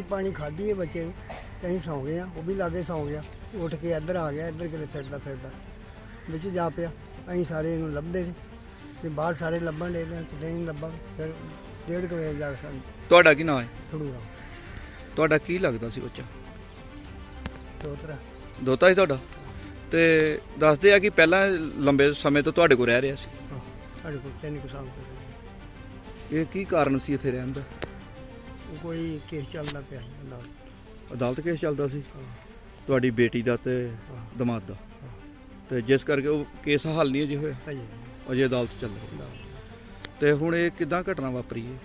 ਰੋਟੀ ਪਾਣੀ ਖਾਧੀ ਹੈ ਬੱਚੇ ਨੇ ਤੇ ਅਸੀਂ ਸੌਂ ਗਏ ਆ ਉਹ ਵੀ ਲਾਗੇ ਸੌਂ ਗਿਆ ਉੱਠ ਕੇ ਇੱਧਰ ਆ ਗਿਆ ਇੱਧਰ ਕਿਤੇ ਫਿਰਦਾ ਫਿਰਦਾ। ਵਿੱਚ ਜਾ ਪਿਆ ਅਸੀਂ ਸਾਰੇ ਇਹਨੂੰ ਲੱਭਦੇ ਸੀ ਤੇ ਬਾਹਰ ਸਾਰੇ ਲੱਭਣ ਦੇ ਨੇ ਕਿਤੇ ਨਹੀਂ ਲੱਭਾ ਫਿਰ ਡੇਢ ਕੁ ਵਜੇ ਜਾ ਕੇ ਸਾਨੂੰ ਤੁਹਾਡਾ ਕੀ ਨਾਮ ਹੈ? ਥੜੂਰਾ। ਤੁਹਾਡਾ ਕੀ ਲੱਗਦਾ ਸੀ ਬੱਚਾ? ਦੋਤਰਾ। ਦੋਤਾ ਸੀ ਤੁਹਾਡਾ? ਤੇ ਦੱਸਦੇ ਆ ਕਿ ਪਹਿਲਾਂ ਲੰਬੇ ਸਮੇਂ ਤੋਂ ਤੁਹਾਡੇ ਕੋਲ ਰਹਿ ਰਿਹਾ ਸੀ। ਹਾਂ ਸਾਡੇ ਕੋਲ ਤਿੰਨ ਕੁ ਸਾਲ ਤੋਂ ਇਹ ਕੀ ਕਾਰਨ ਸੀ ਇੱਥੇ ਰਹਿਣ ਦਾ? ਉਹ ਕੋਈ ਕੇਸ ਚੱਲਦਾ ਪਿਆ ਸੀ ਨਾਲ ਅਦਾਲਤ ਕੇਸ ਚੱਲਦਾ ਸੀ? ਹਾਂ, ਤੁਹਾਡੀ ਬੇਟੀ ਦਾ ਤੇ ਹਾਂ, ਦਮਾਦ ਦਾ? ਹਾਂ। ਤੇ ਜਿਸ ਕਰਕੇ ਉਹ ਕੇਸ ਹੱਲ ਨਹੀਂ ਅਜੇ ਹੋਇਆ? ਅਜੇ ਅਜੇ ਅਦਾਲਤ ਚੱਲ ਰਹੀ। ਨਾਲ। ਤੇ ਹੁਣ ਇਹ ਕਿਦਾਂ ਘਟਨਾ ਵਾਪਰੀ ਹੈ?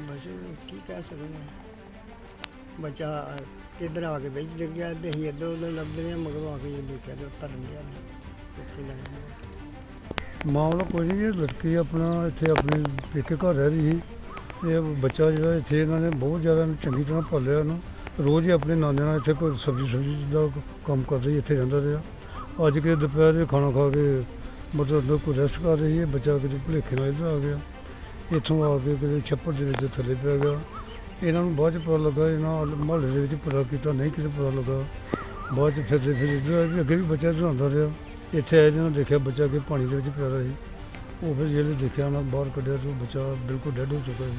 ਬਸ ਕੀ ਕਹਿ ਸਕਦੇ ਹਾਂ। ਬੱਚਾ ਇੱਧਰ ਆ ਕੇ ਵਿੱਚ ਡਿੱਗ ਗਿਆ ਤੇ ਅਸੀਂ ਇੱਧਰ ਉੱਧਰ ਲੱਭਦੇ ਰਹੇ ਮਗਰੋਂ ਆ ਕੇ ਜੇ ਦੇਖਿਆ ਤੇ ਧਰਨ ਗਿਆ ਉੱਥੇ ਲੱਗ ਗਿਆ। ਮਾਮਲਾ ਕੋਈ ਨਹੀਂ ਇਹ ਲੜਕੀ ਆਪਣਾ ਇੱਥੇ ਆਪਣੇ ਪੇਕੇ ਘਰ ਰਹਿ ਰਹੀ ਸੀ। ਇਹ ਬੱਚਾ ਜਿਹੜਾ ਇੱਥੇ ਇਹਨਾਂ ਨੇ ਬਹੁਤ ਜ਼ਿਆਦਾ ਚੰਗੀ ਤਰ੍ਹਾਂ ਪਾਲਿਆ ਉਹਨੂੰ ਰੋਜ਼ ਹੀ ਆਪਣੇ ਨਾਨੇ ਨਾਲ ਇੱਥੇ ਕੋਈ ਸਬਜ਼ੀ ਸਬਜ਼ੀ ਦਾ ਕੰਮ ਕਰਦੇ ਇੱਥੇ ਰਹਿੰਦਾ ਰਿਹਾ। ਅੱਜ ਕੇ ਦੁਪਹਿਰ ਦੇ ਖਾਣਾ ਖਾ ਕੇ ਮਤਲਬ ਅੰਦਰ ਕੋਈ ਰੈਸਟ ਕਰ ਰਹੀ ਹੈ, ਬੱਚਾ ਕਿਤੇ ਭੁਲੇਖੇ ਨਾਲ ਇੱਧਰ ਆ ਗਿਆ। ਇੱਥੋਂ ਆ ਕੇ ਕਿਤੇ ਛੱਪੜ ਦੇ ਵਿੱਚ ਥੱਲੇ ਪੈ ਗਿਆ। ਇਹਨਾਂ ਨੂੰ ਬਾਅਦ ਚ ਪਤਾ ਲੱਗਾ, ਇਹਨਾਂ ਮਹੱਲੇ ਦੇ ਵਿੱਚ ਪਤਾ ਕੀਤਾ, ਨਹੀਂ ਕਿਤੇ ਪਤਾ ਲੱਗਾ। ਬਾਅਦ ਚ ਫਿਰਦੇ ਫਿਰਦੇ ਇੱਧਰ ਆਏ ਅੱਗੇ ਵੀ ਬੱਚਾ ਦੌੜਾਉਂਦਾ ਰਿਹਾ। ਇੱਥੇ ਆਏ ਜਿਹਨਾਂ ਦੇਖਿਆ ਬੱਚਾ ਕਿ ਪਾਣੀ ਦੇ ਵਿੱਚ ਪਿਆ ਰਿਹਾ ਸੀ। ਉਹ ਫਿਰ ਜਿਹੜੇ ਦੇਖਿਆ ਨਾ ਬਾਹਰ ਕੱਢਿਆ ਤਾਂ ਉਹ ਬੱਚਾ ਬਿਲਕੁਲ ਡੈਡ ਹੋ ਚੁੱਕਾ ਸੀ।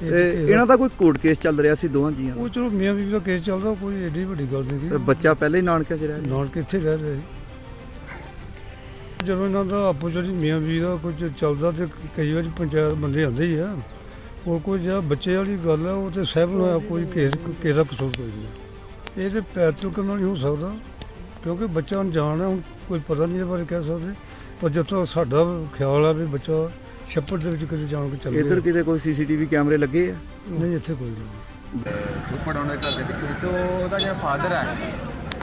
ਤੇ ਇਹ- ਇਹਨਾਂ ਦਾ ਕੋਈ ਕੋਰਟ ਕੇਸ ਚੱਲ ਰਿਹਾ ਸੀ ਦੋਵਾਂ ਜੀਆਂ ਉਹ ਦਾ ਚਲੋ ਮੀਆਂ ਬੀਬੀ ਦਾ ਕੇਸ ਚੱਲਦਾ ਕੋਈ ਏਡੀ ਵੱਡੀ ਗੱਲ ਨਹੀਂ ਤੇ ਸੀ। ਬੱਚਾ ਪਹਿਲੇ ਹੀ ਨਾਨਕਿਆਂ 'ਚ ਰਹਿ ਰਿਹਾ ਨਾਲ ਕਿੱਥੇ ਰਹਿ ਰਹੇ ਜਦੋਂ ਇਹਨਾਂ ਦਾ ਆਪੋ ਜਿਹੜੀ ਮੀਆਂ ਬੀਬੀ ਦਾ ਕੁਝ ਚੱਲਦਾ ਤੇ ਕਈ ਵਾਰੀ ਪੰਚਾਇਤ ਬੰਦੇ ਆਉਂਦੇ ਹੀ ਆ ਉਹ ਕੋਈ ਜਿਹੜਾ ਬੱਚੇ ਵਾਲੀ ਗੱਲ ਹੈ ਉਹ ਤੇ ਸਹਿਬ ਨੂੰ ਕੋਈ ਕੇਸ ਕੇਸ ਦਾ ਕਸੂਰ ਕੋਈ ਨਹੀਂ। ਇਹ ਤੇ ਪੈਰ ਚੁੱਕਣ ਨਾਲ ਨਹੀਂ ਹੋ ਸਕਦਾ ਕਿਉਂਕਿ ਬੱਚਾ ਅਣਜਾਣ ਹੈ ਹੁਣ ਕੋਈ ਪਤਾ ਨਹੀਂ ਇਹਦੇ ਬਾਰੇ ਕਹਿ ਸਕਦੇ। ਪਰ ਜਦੋਂ ਸਾਡਾ ਖਿਆਲ ਆ ਵੀ ਬੱਚਾ ਛੱਪੜ ਦੇ ਵਿੱਚ ਕਿਤੇ ਜਾਣ ਕੇ ਚੱਲ ਇੱਧਰ ਗਿਆ ਕਿਤੇ ਕੋਈ ਸੀਸੀਟੀਵੀ ਕੈਮਰੇ ਲੱਗੇ ਆ? ਨਹੀਂ ਇੱਥੇ ਕੋਈ ਨਹੀਂ। ਫੁੱਫੜ ਉਹਨਾਂ ਦੇ ਘਰ ਦੇ ਵਿੱਚ ਵਿੱਚ ਉਹਦਾ ਜਿਹੜਾ ਫਾਦਰ ਹੈ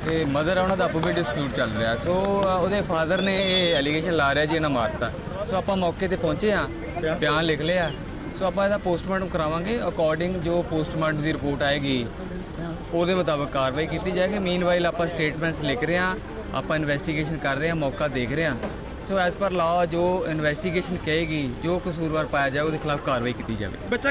ਤੇ ਮਦਰ ਹੈ ਉਹਨਾਂ ਦਾ ਆਪੋ ਵੀ ਡਿਸਪਿਊਟ ਚੱਲ ਰਿਹਾ। ਸੋ ਅ, ਉਹਦੇ ਫਾਦਰ ਨੇ ਇਹ ਐਲੀਗੇਸ਼ਨ ਲਾ ਰਿਹਾ ਜੀ ਇਹਨਾਂ ਮਾਰਤਾ। ਸੋ ਆਪਾਂ ਮੌਕੇ ਤੇ ਪਹੁੰਚੇ ਆ ਬਿਆਨ ਲਿਖ ਲਿਆ। ਸੋ ਆਪਾਂ ਇਹਦਾ ਪੋਸਟਮਾਰਟਮ ਕਰਾਵਾਂਗੇ ਅਕੋਰਡਿੰਗ ਜੋ ਪੋਸਟਮਾਰਟਮ ਦੀ ਰਿਪੋਰਟ ਆਏਗੀ ਉਹਦੇ ਮੁਤਾਬਕ ਕਾਰਵਾਈ ਕੀਤੀ ਜਾਏਗੀ। ਮੀਨਵਾਈਲ ਆਪਾਂ ਸਟੇਟਮੈਂਟਸ ਲਿਖ ਰਹੇ ਆ ਆਪਾਂ ਇਨਵੈਸਟੀਗੇਸ਼ਨ ਕਰ ਰਹੇ ਆ ਮੌਕਾ ਦੇਖ ਰਹੇ ਆ ਸੋ ਐਸ ਪਰ ਲਾਅ ਜੋ ਇਨਵੈਸਟੀਗੇਸ਼ਨ ਕਹੇਗੀ, ਜੋ ਕਸੂਰਵਾਰ ਪਾਇਆ ਜਾਏ, ਉਹਦੇ ਖਿਲਾਫ ਕਾਰਵਾਈ ਕੀਤੀ ਜਾਵੇ।